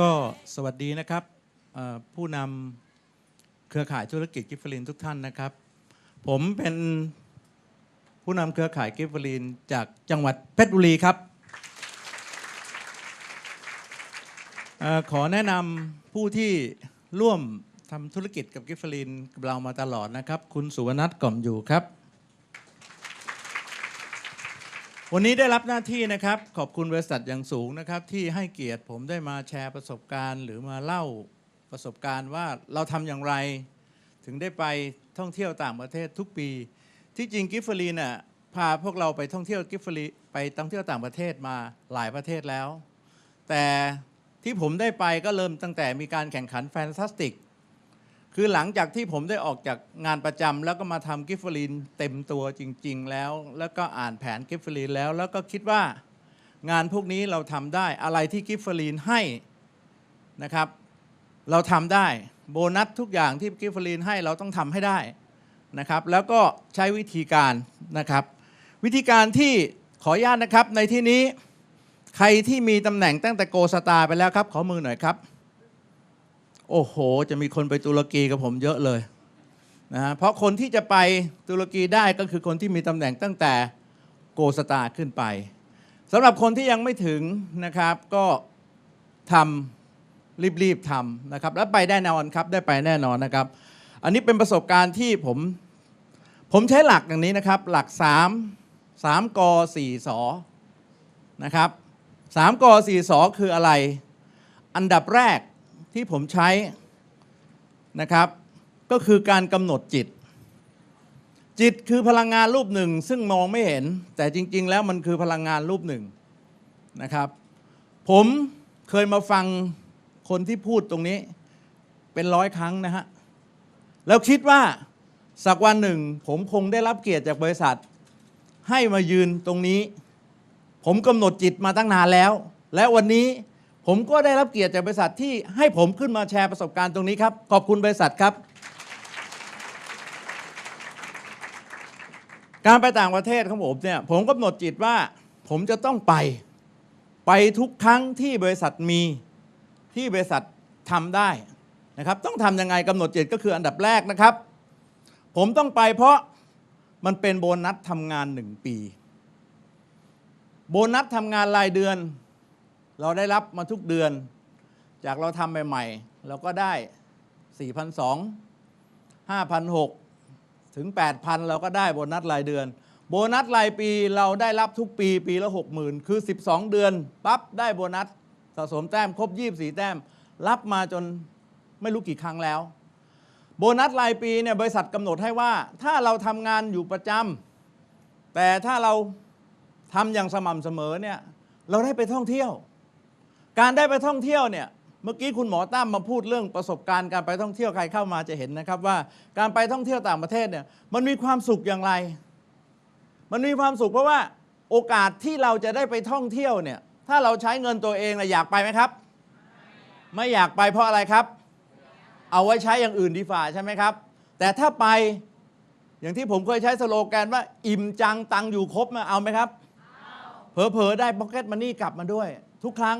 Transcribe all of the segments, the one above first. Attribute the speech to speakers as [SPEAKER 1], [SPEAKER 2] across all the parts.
[SPEAKER 1] ก็สวัสดีนะครับผู้นำเครือข่ายธุรกิจกิฟเฟอรินทุกท่านนะครับ ผมเป็นผู้นำเครือข่ายกิฟเฟอรินจากจังหวัดเพชรบุรีครับขอแนะนำผู้ที่ร่วมทำธุรกิจกับกิฟเฟอรินกับเรามาตลอดนะครับ คุณสุวรรณัทกล่อมอยู่ครับ วันนี้ได้รับหน้าที่นะครับ ขอบคุณบริษัทอย่างสูงนะครับ ที่ให้เกียรติผมได้มาแชร์ประสบการณ์ หรือมาเล่าประสบการณ์ว่าเราทำอย่างไร ถึงได้ไปท่องเที่ยวต่างประเทศทุกปี ที่จริงกิฟฟอรีน่ะพาพวกเราไปท่องเที่ยวกิฟฟอรีไปท่องเที่ยวต่างประเทศมาหลายประเทศแล้ว แต่ที่ผมได้ไปก็เริ่มตั้งแต่มีการแข่งขันแฟนตาสติก คือหลังจากที่ผมได้ออกจากงานประจำแล้วก็มาทำกิฟเฟอรีนเต็มตัวจริง ๆ แล้ว แล้วก็อ่านแผนกิฟเฟอรีนแล้ว แล้วก็คิดว่างานพวกนี้เราทำได้อะไรที่กิฟเฟอรีนให้นะครับ เราทำได้โบนัสทุกอย่างที่กิฟเฟอรีนให้เราต้องทำให้ได้นะครับ แล้วก็ใช้วิธีการนะครับ วิธีการที่ขออนุญาตนะครับในที่นี้ใครที่มีตำแหน่งตั้งแต่โกสตาไปแล้วครับ ขอมือหน่อยครับ โอ้โห จะมีคนไปตุรกีกับผมเยอะเลยนะฮะเพราะคนที่จะไปตุรกีได้ก็คือคนที่มีตำแหน่งตั้งแต่โกสตาขึ้นไปสำหรับคนที่ยังไม่ถึงนะครับก็ทำรีบๆทำนะครับ แล้วไปได้แน่นอนครับได้ไปแน่นอนนะครับ อันนี้เป็นประสบการณ์ที่ผมผมใช้หลักอย่างนี้นะครับ หลัก 3 3ก4สนะครับ3ก4สคืออะไร อันดับแรก ที่ผมใช้นะครับ ก็คือการกำหนดจิต จิตคือพลังงานรูปหนึ่ง ซึ่งมองไม่เห็น แต่จริง ๆ แล้วมันคือพลังงานรูปหนึ่งนะครับ ผมเคยมาฟังคนที่พูดตรงนี้ เป็นร้อยครั้งนะฮะ แล้วคิดว่าสักวันหนึ่ง ผมคงได้รับเกียรติจากบริษัท ให้มายืนตรงนี้ ผมกำหนดจิตมาตั้งนานแล้ว และวันนี้ ผมก็ได้รับเกียรติจากบริษัทที่ให้ผมขึ้นมาแชร์ประสบการณ์ตรงนี้ครับ ขอบคุณบริษัทครับ การไปต่างประเทศของผมเนี่ยผมกำหนดจิตว่าผมจะต้องไปไปทุกครั้งที่บริษัทมีที่บริษัททำได้นะครับ ต้องทำยังไงกำหนดจิตก็คืออันดับแรกนะครับ ผมต้องไปเพราะมันเป็นโบนัสทำงานหนึ่งปี โบนัสทำงานรายเดือน เราได้รับมาทุกเดือน จากเราทำใหม่ๆ เราก็ได้ 4,200 5,600 ถึง 8,000 เราก็ได้โบนัสรายเดือน โบนัสรายปีเราได้รับทุกปีปีละ 60,000 คือ 12 เดือนปั๊บได้โบนัสสะสมแต้มครบ 24 แต้ม รับมาจนไม่รู้กี่ครั้งแล้ว โบนัสรายปีเนี่ยบริษัทกำหนดให้ว่า ถ้าเราทำงานอยู่ประจำแต่ถ้าเราทำอย่างสม่ำเสมอเนี่ยเราได้ไปท่องเที่ยว การได้ไปท่องเที่ยวเนี่ยเมื่อกี้คุณหมอตั้มมาพูดเรื่องประสบการณ์การไปท่องเที่ยวใครเข้ามาจะเห็นนะครับว่าการไปท่องเที่ยวต่างประเทศเนี่ยมันมีความสุขอย่างไร มันมีความสุขเพราะว่าโอกาสที่เราจะได้ไปท่องเที่ยวเนี่ยถ้าเราใช้เงินตัวเองนะอยากไปไหมครับ ไม่อยากไปเพราะอะไรครับ เอาไว้ใช้อย่างอื่นดีฝ่าใช่ไหมครับ แต่ถ้าไปอย่างที่ผมเคยใช้สโลแกนว่า อิ่มจังตังอยู่ครบมาเอาไหมครับเผลอๆได้พ็อกเก็ตมันนี่กลับมาด้วย ทุกครั้ง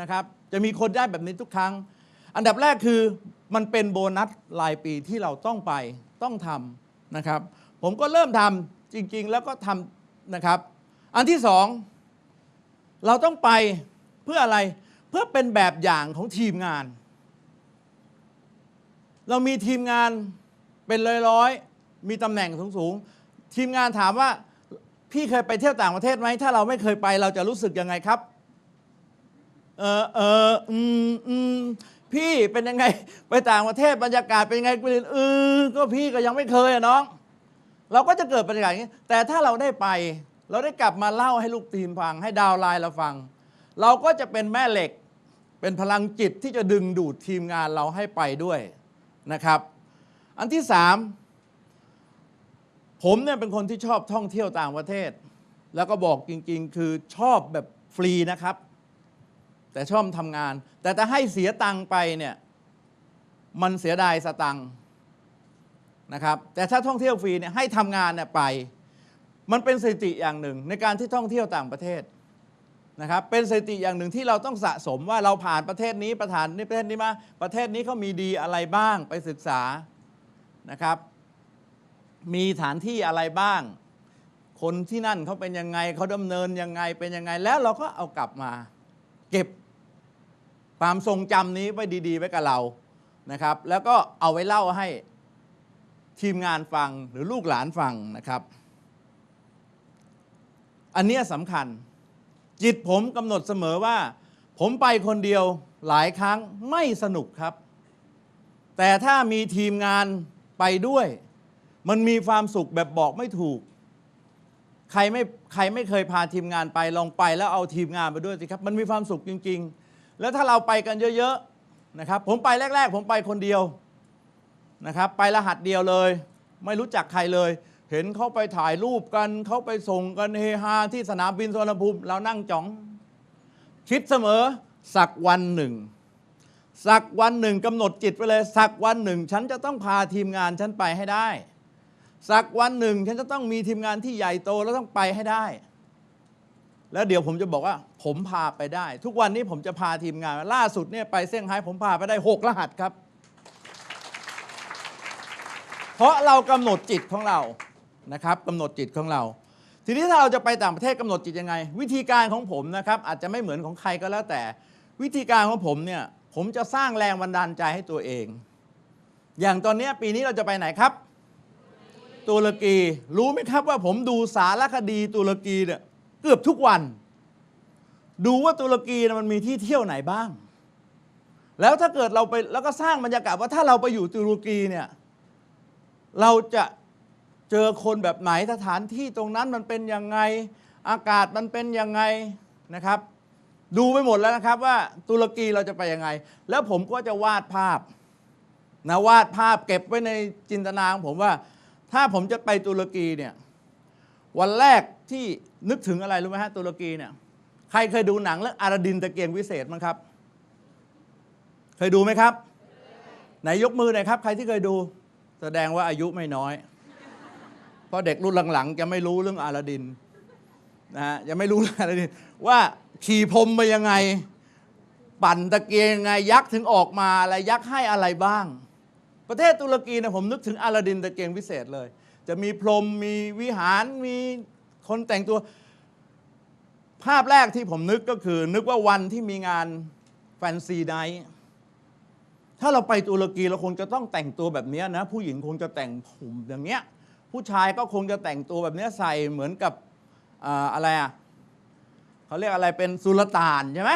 [SPEAKER 1] นะครับ จะมีคนได้แบบนี้ทุกครั้ง อันดับแรกคือมันเป็นโบนัสรายปีที่เราต้องไปต้องทำนะครับ ผมก็เริ่มทำจริงๆ แล้วก็ทำนะครับ อันที่สองเราต้องไปเพื่ออะไรเพื่อเป็นแบบอย่างของทีมงาน เรามีทีมงานเป็นร้อยๆมีตำแหน่งสูงๆทีมงานถามว่าพี่เคยไปเที่ยวต่างประเทศไหมถ้าเราไม่เคยไปเราจะรู้สึกยังไงครับ เออเอออืมอืมพี่เป็นยังไง ไปต่างประเทศบรรยากาศเป็นยังไงกูเรียนเออก็พี่ก็ยังไม่เคยอะน้อง เราก็จะเกิดบรรยากาศอย่างนี้ แต่ถ้าเราได้ไป เราได้กลับมาเล่าให้ลูกทีมฟัง ให้ดาวไลน์เราฟัง เราก็จะเป็นแม่เหล็ก เป็นพลังจิตที่จะดึงดูดทีมงานเราให้ไปด้วยนะครับ อันที่สามผมเนี่ยเป็นคนที่ชอบท่องเที่ยวต่างประเทศ แล้วก็บอกจริงๆ คือชอบแบบฟรีนะครับ แต่ชอบทำงาน แต่ถ้าให้เสียตังค์ไปเนี่ยมันเสียดายสตังค์นะครับแต่ถ้าท่องเที่ยวฟรีเนี่ยให้ทำงานเนี่ยไป มันเป็นสถิติอย่างหนึ่ง ในการที่ท่องเที่ยวต่างประเทศนะครับเป็นสถิติอย่างหนึ่งที่เราต้องสะสมว่าเราผ่านประเทศนี้ประธานนี้ประเทศนี้มาประเทศนี้เขามีดีอะไรบ้างไปศึกษานะครับ มีฐานที่อะไรบ้าง คนที่นั่นเขาเป็นยังไงเขาดำเนินยังไงเป็นยังไง แล้วเราก็เอากลับมา เก็บ ความทรงจำนี้ไว้ดี ๆ ไว้กับเรานะครับ แล้วก็เอาไว้เล่าให้ทีมงานฟังหรือลูกหลานฟังนะครับ อันเนี้ยสำคัญ จิตผมกำหนดเสมอว่า ผมไปคนเดียวหลายครั้งไม่สนุกครับ แต่ถ้ามีทีมงานไปด้วย มันมีความสุขแบบบอกไม่ถูก ใครไม่ใครไม่เคยพาทีมงานไปลองไปแล้วเอาทีมงานไปด้วยสิครับ มันมีความสุขจริง ๆ แล้วถ้าเราไปกันเยอะๆนะครับผมไปแรก ๆ ผมไปคนเดียวนะครับไปรหัสเดียวเลย ไม่รู้จักใครเลย เห็นเขาไปถ่ายรูปกันเขาไปส่งกันเฮฮาที่สนามบินสุวรรณภูมิเรานั่งจ้อง คิดเสมอสักวันหนึ่ง สักวันหนึ่งกำหนดจิตไปเลย สักวันหนึ่ง ฉันจะต้องพาทีมงานฉันไปให้ได้ สักวันหนึ่ง ฉันจะต้องมีทีมงานที่ใหญ่โตแล้วต้องไปให้ได้ แล้วเดี๋ยวผมจะบอกว่าผมพาไปได้ ทุกวันนี้ผมจะพาทีมงาน ล่าสุดเนี่ยไปเซี่ยงไฮ้ผมพาไปได้หกรหัสครับ เพราะเรากำหนดจิตของเรานะครับกำหนดจิตของเรา ทีนี้ถ้าเราจะไปต่างประเทศกำหนดจิตยังไง วิธีการของผมนะครับอาจจะไม่เหมือนของใครก็แล้วแต่ วิธีการของผมเนี่ยผมจะสร้างแรงบันดาลใจให้ตัวเอง อย่างตอนนี้ปีนี้เราจะไปไหนครับ ตุรกี รู้ไหมครับว่าผมดูสารคดีตุรกีเนี่ย เกือบทุกวัน ดูว่าตุรกีมันมีที่เที่ยวไหนบ้าง แล้วถ้าเกิดเราไปแล้วก็สร้างบรรยากาศว่าถ้าเราไปอยู่ตุรกีเนี่ยเราจะเจอคนแบบไหนสถานที่ตรงนั้นมันเป็นยังไงอากาศมันเป็นยังไงนะครับ ดูไปหมดแล้วนะครับว่าตุรกีเราจะไปยังไง แล้วผมก็จะวาดภาพนะวาดภาพเก็บไว้ในจินตนาของผมว่า ถ้าผมจะไปตุรกีเนี่ย วันแรกที่นึกถึงอะไรรู้ไหมฮะตุรกีเนี่ยใครเคยดูหนังเรื่องอาราดินตะเกียงวิเศษมั้งครับ เคยดูไหมครับ ไหนยกมือหน่อยครับ ใครที่เคยดู แสดงว่าอายุไม่น้อย เพราะเด็กรุ่นหลังๆ จะไม่รู้เรื่องอาลาดินนะฮะจะไม่รู้เรื่องอาลาดิน ว่าขี่พรมมายังไง ปั่นตะเกียงยังไงยักษ์ถึงออกมาอะไรยักษ์ให้อะไรบ้าง ประเทศตุรกีเนี่ยผมนึกถึงอาลาดินตะเกียงวิเศษเลย จะมีพรมมีวิหารมีคนแต่งตัว ภาพแรกที่ผมนึกก็คือ นึกว่าวันที่มีงานแฟนซีไนท์ถ้าเราไปตุรกีเราคงจะต้องแต่งตัวแบบนี้นะ ผู้หญิงคงจะแต่งผมอย่างเงี้ย ผู้ชายก็คงจะแต่งตัวแบบนี้ใส่เหมือนกับออะไรอะเขาเรียกอะไรเป็นสุลต่านใช่ไหม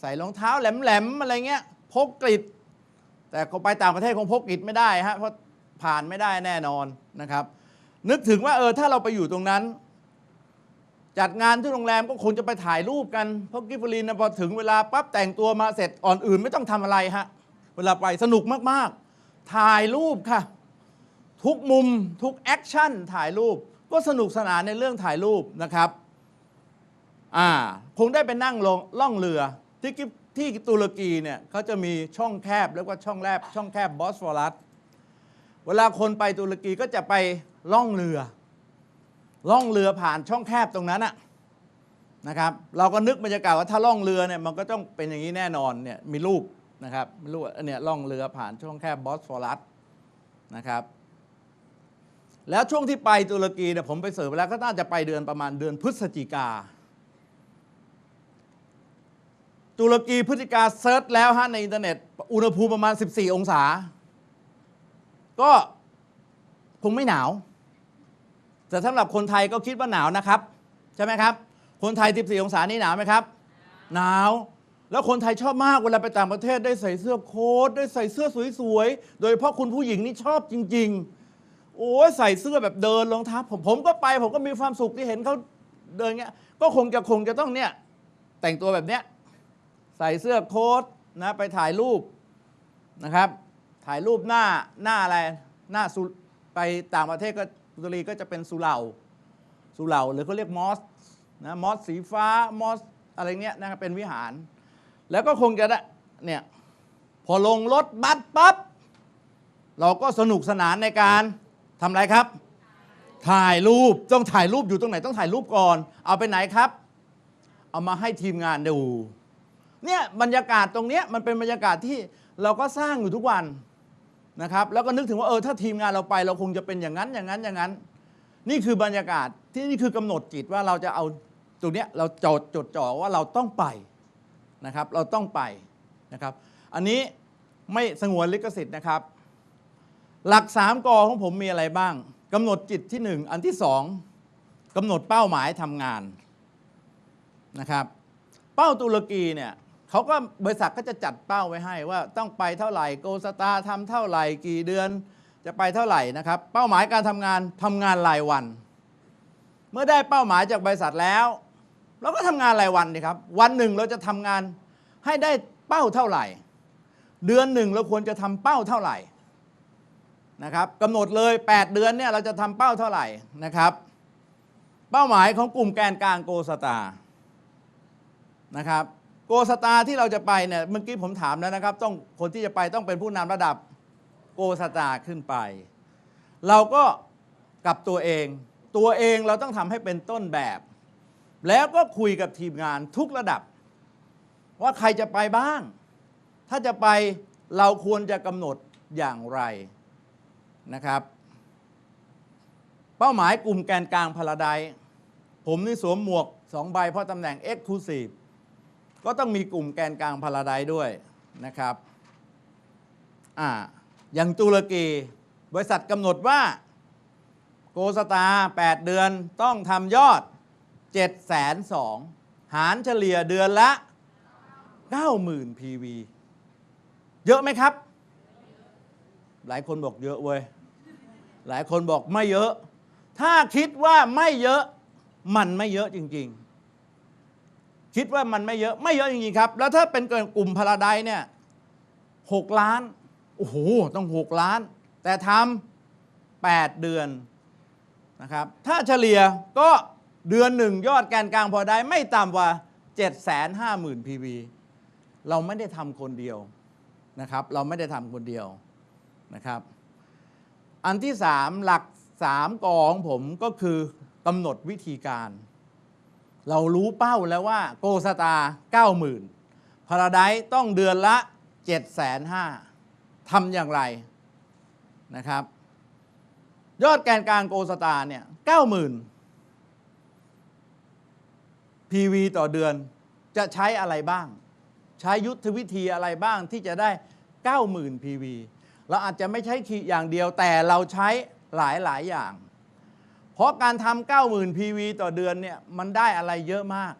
[SPEAKER 1] ใส่รองเท้าแหลมๆอะไรเงี้ยพกกริดแต่เขาไปต่างประเทศคงพกกริดไม่ได้ฮะเพราะผ่านไม่ได้แน่นอนนะครับ นึกถึงว่าเออถ้าเราไปอยู่ตรงนั้น จัดงานที่โรงแรมก็คงจะไปถ่ายรูปกันเพราะกิฟฟรีนนะพอถึงเวลาปั๊บแต่งตัวมาเสร็จอ่อนอื่นไม่ต้องทำอะไรฮะเวลาไปสนุกมากๆ ถ่ายรูปค่ะ ทุกมุมทุกแอคชั่นถ่ายรูป ก็สนุกสนานในเรื่องถ่ายรูปนะครับอ่าคงได้ไปนั่งลงล่องเรือที่กิฟที่ตุรกีเนี่ยเขาจะมีช่องแคบแล้วก็ช่องแรบช่องแคบบอสฟอรัสเวลาคนไปตุรกีก็จะไป ล่องเรือ ล่องเรือผ่านช่องแคบตรงนั้นอะนะครับ เราก็นึกบรรยากาศว่าถ้าล่องเรือเนี่ยมันก็ต้องเป็นอย่างนี้แน่นอนเนี่ยมีรูปนะครับมีรูปเนี่ยล่องเรือผ่านช่องแคบบอสฟอรัสนะครับ แล้วช่วงที่ไปตุรกีเนี่ยผมไปเสิร์ฟแล้วก็น่าจะไปเดือนประมาณเดือนพฤศจิกาตุรกีพฤศจิกาเซิร์ชแล้วฮะในอินเทอร์เน็ต อุณหภูมิประมาณ 14 องศา ก็คงไม่หนาว แต่สำหรับคนไทยก็คิดว่าหนาวนะครับ ใช่ไหมครับ คนไทย 14 องศานี่หนาวไหมครับ หนาวแล้วคนไทยชอบมากเวลาไปต่างประเทศได้ใส่เสื้อโค้ทได้ใส่เสื้อสวยๆ โดยเฉพาะคุณผู้หญิงนี่ชอบจริง ๆ โอ้ยใส่เสื้อแบบเดินรองเท้าผมผมก็ไป ผมก็มีความสุขที่เห็นเขาเดินเงี้ย ก็คงจะคงจะต้องเนี่ย แต่งตัวแบบเนี้ยใส่เสื้อโค้ทนะไปถ่ายรูปนะครับ ถ่ายรูปหน้าหน้าอะไรหน้าสุไปต่างประเทศก็ ตุตรีก็จะเป็นสุเหร่าสุเหร่าหรือเขาเรียกมอสนะมอสสีฟ้ามอสอะไรเนี้ยนะครับเป็นวิหาร แล้วก็คงจะได้เนี่ยพอลงรถบัสปั๊บเราก็สนุกสนานในการทำอะไรครับ ถ่ายรูปต้องถ่ายรูปอยู่ตรงไหนต้องถ่ายรูปก่อน เอาไปไหนครับ เอามาให้ทีมงานดูเนี่ยบรรยากาศตรงเนี้ยมันเป็นบรรยากาศที่เราก็สร้างอยู่ทุกวัน นะครับแล้วก็นึกถึงว่าเออถ้าทีมงานเราไปเราคงจะเป็นอย่างนั้นอย่างนั้นอย่างนั้น นี่คือบรรยากาศที่นี่คือกำหนดจิตว่าเราจะเอาตรงเนี้ยเราจดจดจ่อว่าเราต้องไปนะครับเราต้องไปนะครับ อันนี้ไม่สงวนลิขสิทธิ์นะครับ หลักสามกอของผมมีอะไรบ้างกำหนดจิตที่หนึ่งอันที่สองกำหนดเป้าหมายทำงานนะครับ เป้าตุรกีเนี่ย เขาก็บริษัทก็จะจัดเป้าไว้ให้ว่าต้องไปเท่าไหร่โกสตาร์ทำเท่าไหร่กี่เดือนจะไปเท่าไหร่นะครับ เป้าหมายการทำงานทำงานรายวัน เมื่อได้เป้าหมายจากบริษัทแล้ว เราก็ทำงานรายวันดีครับ วันหนึ่งเราจะทำงานให้ได้เป้าเท่าไหร่ เดือนหนึ่งเราควรจะทำเป้าเท่าไหร่นะครับกำหนดเลย 8 เดือนเนี่ยเราจะทำเป้าเท่าไหร่นะครับ เป้าหมายของกลุ่มแกนกลางโกสตานะครับ โกสตาที่เราจะไปเนี่ยเมื่อกี้ผมถามแล้วนะครับ ต้องคนที่จะไปต้องเป็นผู้นำระดับโกสตาขึ้นไป เราก็กับตัวเอง ตัวเองเราต้องทำให้เป็นต้นแบบ แล้วก็คุยกับทีมงานทุกระดับ ว่าใครจะไปบ้าง ถ้าจะไปเราควรจะกำหนดอย่างไรนะครับ เป้าหมายกลุ่มแกนกลางพาราไดซ์ผมนี่สวมหมวกสองใบเพราะตำแหน่ง Exclusive ก็ต้องมีกลุ่มแกนกลางพาราไดด้วยนะครับอ่าอย่างตุรกี บริษัทกำหนดว่าโกสตา 8 เดือนต้องทำยอด 7 2 0 0 0หารเฉลี่ยเดือนละ 90,000 PV เยอะไหมครับ หลายคนบอกเยอะเว้ย หลายคนบอกไม่เยอะ ถ้าคิดว่าไม่เยอะมันไม่เยอะจริง ๆ คิดว่ามันไม่เยอะไม่เยอะจริงๆครับ แล้วถ้าเป็นกลุ่มพาราไดเนี่ยหกล้าน โอ้โห ต้องหกล้าน แต่ทำแปดเดือนนะครับ ถ้าเฉลี่ยก็เดือนหนึ่งยอดแกนกลางพอได้ไม่ต่ำกว่า 7 5 0 0 0 0 PV เราไม่ได้ทำคนเดียวนะครับ เราไม่ได้ทำคนเดียวนะครับ อันที่สามหลักสามกองผมก็คือกำหนดวิธีการ เรารู้เป้าแล้วว่าโกสตาเก้าหมื่นพาราไดต้องเดือนละเจ็ดแสนห้าทำอย่างไรนะครับ ยอดแกนกลางโกสตาเนี่ยเก้าหมื่น PV ต่อเดือนจะใช้อะไรบ้าง ใช้ยุทธวิธีอะไรบ้างที่จะได้ 90,000 PV เราอาจจะไม่ใช้ขีอย่างเดียวแต่เราใช้หลายหลายๆอย่าง เพราะการทำ90,000 PV ต่อเดือนเนี่ยมันได้อะไรเยอะมาก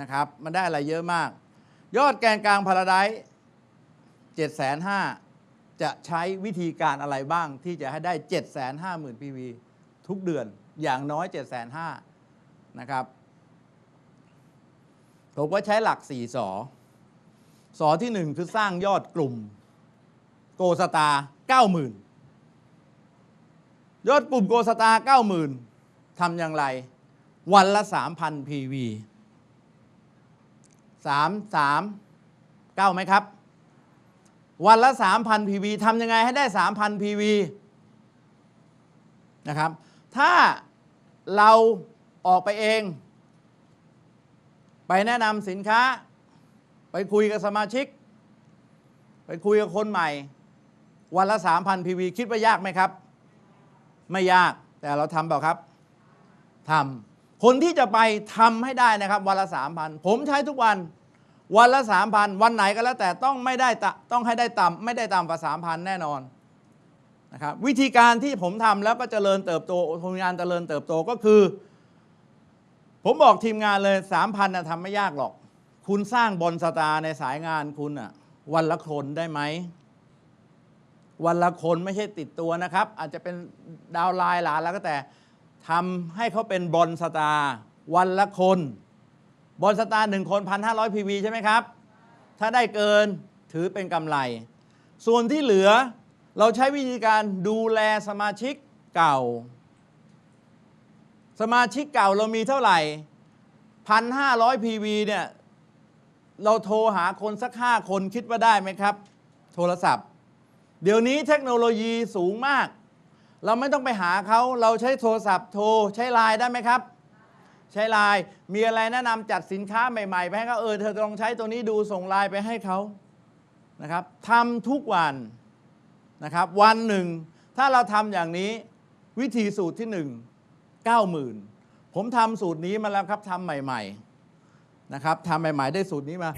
[SPEAKER 1] นะครับ มันได้อะไรเยอะมาก ยอดแกนกลางพาราไดซ์7,500จะใช้วิธีการอะไรบ้างที่จะให้ได้ 750,000 PV ทุกเดือนอย่างน้อย 750,000นะครับผมก็ใช้หลัก 4 สอ สอที่ 1 คือสร้างยอดกลุ่มโกสตา 90,000 ยอดกลุ่มโกสตาร์90,000ทำอย่างไร วันละ 3,000 PV 3 3 9ไหมครับ วันละ 3,000 PV ทำยังไงให้ได้ 3,000 PV นะครับ ถ้าเราออกไปเอง ไปแนะนำสินค้า ไปคุยกับสมาชิก ไปคุยกับคนใหม่ วันละ 3,000 PV คิดว่ายากไหมครับ ไม่ยากแต่เราทำเปล่าครับทำคนที่จะไปทำให้ได้นะครับ วันละ3,000ผมใช้ทุกวัน วันละ3,000วันไหนก็แล้วแต่ต้องไม่ได้ต,ต้องให้ได้ต่ำไม่ได้ต่ำกว่า3,000แน่นอนนะครับวิธีการที่ผมทำแล้วก็เจริญเติบโตทำงานเจริญเติบโตก็คือ ผมบอกทีมงานเลย3,000นะทำไม่ยากหรอก คุณสร้างบอลสตาร์ในสายงานคุณอะวันละคนได้ไหม วันละคนไม่ใช่ติดตัวนะครับ อาจจะเป็นดาวไลน์หลานแล้วก็แต่ทำให้เขาเป็นบอลสตาร์วันละคนบอลสตาร์หนึ่งคนพันห้าร้อยพีวีใช่ไหมครับ ถ้าได้เกินถือเป็นกำไร ส่วนที่เหลือเราใช้วิธีการดูแลสมาชิกเก่า สมาชิกเก่าเรามีเท่าไหร่พันห้าร้อยพีวีเนี่ย เราโทรหาคนสักห้าคนคิดว่าได้ไหมครับ โทรศัพท์ เดี๋ยวนี้เทคโนโลยีสูงมาก เราไม่ต้องไปหาเขาเราใช้โทรศัพท์โทรใช้ไลน์ได้ไหมครับ ใช้ไลน์มีอะไรแนะนำจัดสินค้าใหม่ๆไปให้เขาเออเธอลองใช้ตัวนี้ดูส่งไลน์ไปให้เขานะครับทำทุกวันนะครับ วันหนึ่ง ถ้าเราทำอย่างนี้วิธีสูตรที่หนึ่งเก้าหมื่นผมทำสูตรนี้มาแล้วครับทำใหม่ ๆนะครับทำใหม่ ๆ ได้สูตรนี้มา